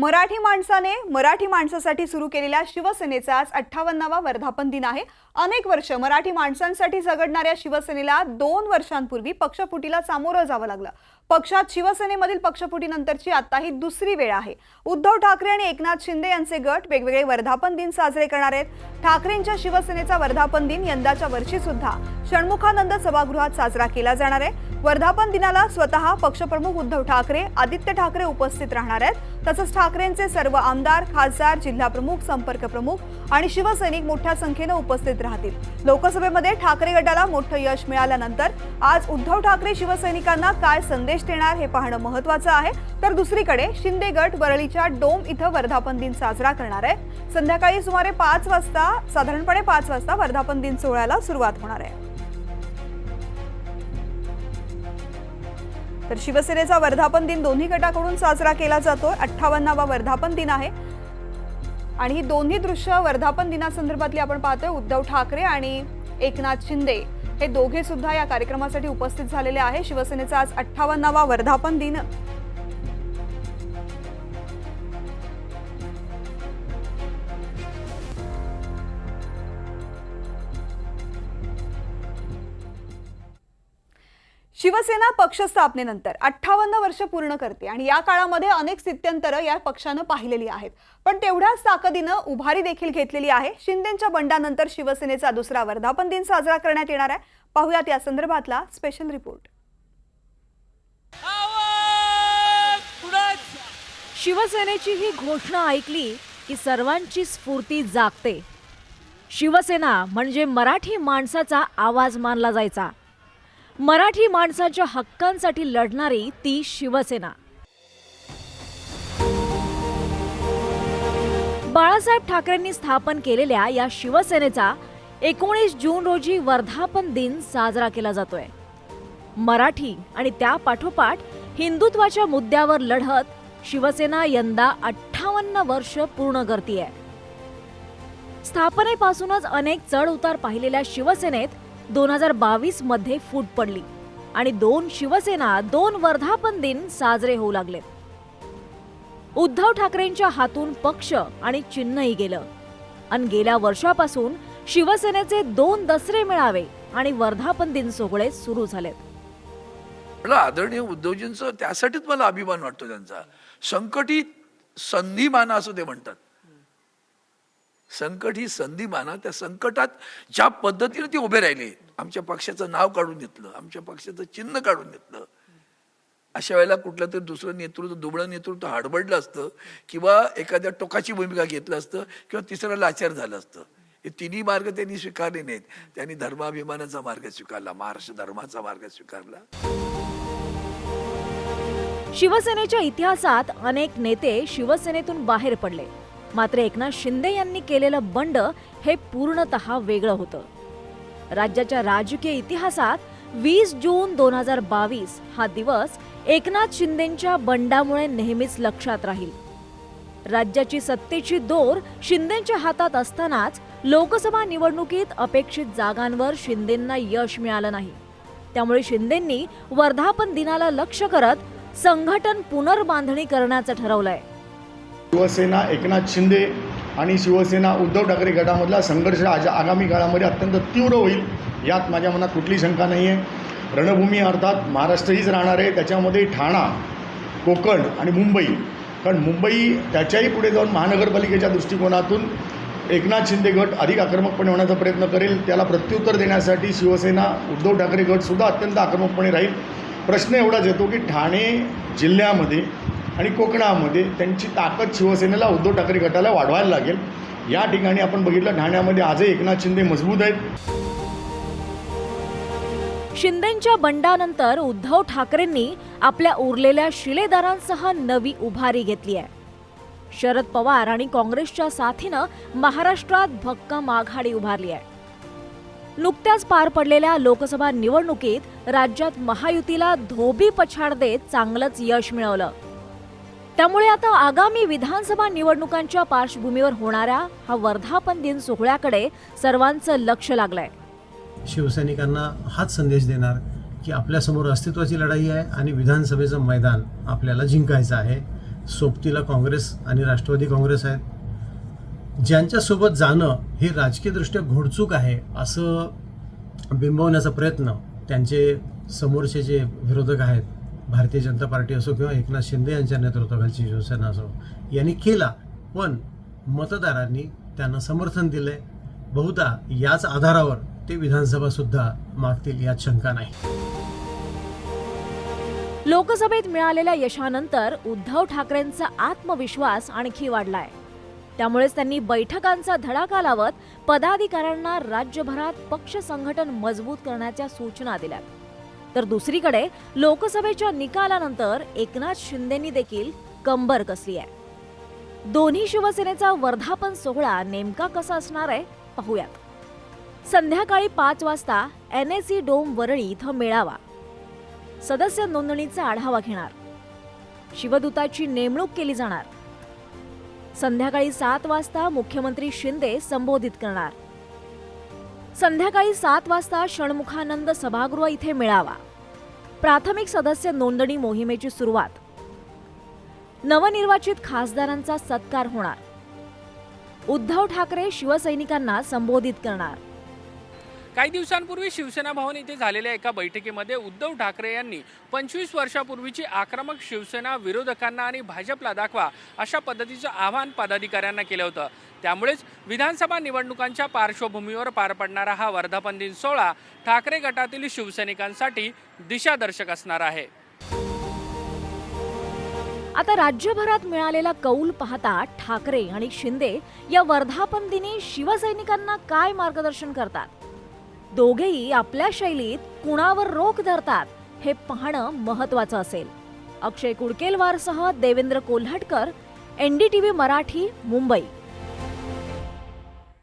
मराठी माणसाने मराठी माणसासाठी सुरू केलेल्या शिवसेनेचा आज अठ्ठावन्नावा वर्धापन दिन आहे. अनेक वर्ष मराठी माणसांसाठी झगडणाऱ्या शिवसेनेला दोन वर्षांपूर्वी पक्षफुटीला सामोरं जावं लागलं. पक्षात शिवसेनेमधील पक्षफुटीनंतरची आता ही दुसरी वेळ आहे. उद्धव ठाकरे आणि एकनाथ शिंदे यांचे गट वेगवेगळे वर्धापन दिन साजरे करणार आहेत. ठाकरेंच्या शिवसेनेचा वर्धापन दिन यंदाच्या वर्षी सुद्धा षण्मुखानंद सभागृहात साजरा केला जाणार आहे. वर्धापन दिनाला स्वतः पक्षप्रमुख उद्धव ठाकरे आदित्य ठाकरे उपस्थित राहणार आहेत. तसंच ठाकरेंचे सर्व आमदार खासदार जिल्हाप्रमुख संपर्क प्रमुख आणि शिवसैनिक मोठ्या संख्येनं उपस्थित राहतील. लोकसभेमध्ये ठाकरे गटाला मोठं यश मिळाल्यानंतर आज उद्धव ठाकरे शिवसैनिकांना काय संदेश देणार हे पाहणं महत्वाचं आहे. तर दुसरीकडे शिंदे गट वरळीच्या डोम इथं वर्धापन दिन साजरा करणार आहे संध्याकाळी सुमारे पाच वाजता साधारणपणे पाच वाजता वर्धापन दिन सोहळ्याला सुरुवात होणार आहे. तर शिवसेनेचा वर्धापन दिन दोन्ही गटाकडून साजरा केला जातो अठ्ठावन्नावा वर्धापन दिन आहे. आणि ही दोन्ही दृश्य वर्धापन दिनासंदर्भातली आपण पाहतोय. उद्धव ठाकरे आणि एकनाथ शिंदे हे दोघे सुद्धा या कार्यक्रमासाठी उपस्थित झालेले आहे. शिवसेनेचा आज अठ्ठावन्नावा वर्धापन दिन. शिवसेना पक्ष स्थापनेनंतर अठ्ठावन्न वर्ष पूर्ण करते आणि या काळामध्ये अनेक स्थित्यंतरं या पक्षानं पाहिलेली आहेत. पण तेवढ्याच ताकदीनं उभारी देखील घेतलेली आहे. शिंदेच्या बंडानंतर शिवसेनेचा दुसरा वर्धापन दिन साजरा करण्यात येणार आहे. पाहुयात या संदर्भातला स्पेशल रिपोर्ट शिवसेनेची ही घोषणा ऐकली की सर्वांची स्फूर्ती जागते. शिवसेना म्हणजे मराठी माणसाचा आवाज मानला जायचा. मराठी माणसाच्या हक्कांसाठी लढणारी ती शिवसेना. बाळासाहेब ठाकरेंनी स्थापन केलेल्या या शिवसेनेचा एकोणीस जून रोजी वर्धापन दिन साजरा केला जातोय. मराठी आणि त्या पाठोपाठ हिंदुत्वाच्या मुद्द्यावर लढत शिवसेना यंदा अठ्ठावन्न वर्ष पूर्ण करतीये. स्थापनेपासूनच अनेक चढ उतार पाहिलेल्या शिवसेनेत दोन हजार बावीसमध्ये फूट पडली आणि दोन शिवसेना दोन वर्धापन दिन साजरे होऊ लागले. उद्धव ठाकरेंच्या हातून पक्ष आणि चिन्हही गेलं. आणि गेल्या वर्षापासून शिवसेनेचे दोन दसरे मिळावे आणि वर्धापन दिन सोहळे सुरू झालेत मला आदरणीय उद्धवजींचं त्यासाठीच मला अभिमान वाटतो त्यांचा. संकटी संधी माना असं ते म्हणतात. संकट ही संधी माना त्या संकटात ज्या पद्धतीने ते उभे राहिले आमच्या पक्षाचं नाव काढून घेतलं आमच्या पक्षाचं चिन्ह काढून घेतलं. अशा वेळेला कुठलं तरी दुसरं नेतृत्व दुबळं नेतृत्व हडबडलं असतं किंवा एखाद्या टोकाची भूमिका घेतलं असतं किंवा तिसरं लाचार झालं असतं. हे तिन्ही मार्ग त्यांनी स्वीकारले नाहीत. त्यांनी धर्माभिमानाचा मार्ग स्वीकारला महाराष्ट्र धर्माचा मार्ग स्वीकारला. शिवसेनेच्या इतिहासात अनेक नेते शिवसेनेतून बाहेर पडले. मात्र एकनाथ शिंदे यांनी केलेलं बंड हे पूर्णतः वेगळं होतं. राज्याच्या राजकीय इतिहासात वीस जून दोन हजार बावीस हा दिवस एकनाथ शिंदेच्या बंडामुळे नेहमीच लक्षात राहील. राज्याची सत्तेची दोर शिंदेच्या हातात असतानाच लोकसभा निवडणुकीत अपेक्षित जागांवर शिंदेंना यश मिळालं नाही. त्यामुळे शिंदेंनी वर्धापन दिनाला लक्ष करत संघटन पुनर्बांधणी करण्याचं ठरवलंय. शिवसेना एकनाथ शिंदे आणि शिवसेना उद्धव ठाकरे गटामधला संघर्ष आज आगामी काळामध्ये अत्यंत तीव्र होईल यात माझ्या मनात कुठली शंका नाही आहे रणभूमी अर्थात महाराष्ट्र हीच राहणार आहे. त्याच्यामध्ये ठाणा कोकण आणि मुंबई. कारण मुंबई त्याच्याही पुढे जाऊन महानगरपालिकेच्या दृष्टिकोनातून एकनाथ शिंदे गट अधिक आक्रमकपणे होण्याचा प्रयत्न करेल. त्याला प्रत्युत्तर देण्यासाठी शिवसेना उद्धव ठाकरे गटसुद्धा अत्यंत आक्रमकपणे राहील. प्रश्न एवढाच येतो की ठाणे जिल्ह्यामध्ये आणि कोकणामध्ये त्यांची ताकद शिवसेनेला उद्धव ठाकरे गटाला वाढवायला लागेल. या ठिकाणी आपण बघितलं ठाण्यामध्ये आजही एकनाथ शिंदे मजबूत आहेत. शिंदेच्या बंडानंतर उद्धव ठाकरेंनी आपल्या उरलेल्या शिलेदारांसह नवी उभारी घेतली आहे. शरद पवार आणि काँग्रेसच्या साथीनं महाराष्ट्रात भक्कम आघाडी उभारली आहे. नुकत्याच पार पडलेल्या लोकसभा निवडणुकीत राज्यात महायुतीला धोबी पछाड देत चांगलंच यश मिळवलं. त्यामुळे आता आगामी विधानसभा निवडणुकांच्या पार्श्वभूमीवर होणाऱ्या हा वर्धापन दिन सोहळ्याकडे सर्वांचं लक्ष लागलंय. शिवसैनिकांना हाच संदेश देणार की आपल्यासमोर अस्तित्वाची लढाई आहे आणि विधानसभेचं मैदान आपल्याला जिंकायचं आहे. सोबतीला काँग्रेस आणि राष्ट्रवादी काँग्रेस आहेत. ज्यांच्यासोबत जाणं हे राजकीयदृष्ट्या घोडचूक आहे असं बिंबवण्याचा प्रयत्न त्यांचे समोरचे जे विरोधक आहेत भारतीय जनता पार्टी असो किंवा एकनाथ शिंदे यांच्या नेतृत्वाखालची शिवसेना असो यांनी केला. पण मतदारांनी त्यांना समर्थन दिलंय. बहुधा याच आधारावर ते विधानसभा सुद्धा मागतील यात शंका नाही. लोकसभेत मिळालेल्या यशानंतर उद्धव ठाकरेंचा आत्मविश्वास आणखी वाढलाय. त्यामुळेच त्यांनी बैठकांचा धडाका लावत पदाधिकाऱ्यांना राज्यभरात पक्ष संघटन मजबूत करण्याच्या सूचना दिल्यात. तर दुसरीकडे लोकसभेच्या निकालानंतर एकनाथ शिंदेनी देखील कंबर कसली आहे. दोन्ही शिवसेनेचा वर्धापन सोहळा नेमका कसा असणार आहे पाहूयात. संध्याकाळी पाच वाजता N S C dome Worli इथं मेळावा. सदस्य नोंदणीचा आढावा घेणार. शिवदूताची नेमणूक केली जाणार. संध्याकाळी सात वाजता मुख्यमंत्री शिंदे संबोधित करणार. संध्याकाळी सात वाजता षण्मुखानंद सभागृह इथे मेळावा. प्राथमिक सदस्य नोंदणी मोहिमेची सुरुवात. नवनिर्वाचित खासदारांचा सत्कार होणार. उद्धव ठाकरे शिवसैनिकांना संबोधित करणार. काही दिवसांपूर्वी शिवसेना भवन इथे झालेल्या एका बैठकीमध्ये उद्धव ठाकरे यांनी पंचवीस वर्षापूर्वीची आक्रमक शिवसेना विरोधकांना आणि भाजपला दाखवा अशा पद्धतीचं आवाहन पदाधिकाऱ्यांना केलं होतं. त्यामुळेच विधानसभा निवडणुकांच्या पार्श्वभूमीवर पार पडणारा हा वर्धापन दिन सोहळा ठाकरे गटातील शिवसैनिकांसाठी दिशादर्शक असणार आहे. आता राज्यभरात मिळालेला कौल पाहता ठाकरे आणि शिंदे या वर्धापन दिनी शिवसैनिकांना काय मार्गदर्शन करतात? दोघेही आपल्या शैलीत कुणावर रोख धरतात हे पाहणं महत्वाचं असेल. अक्षय कुडकेलवारसह देवेंद्र कोल्हटकर एनडीटीव्ही मराठी मुंबई.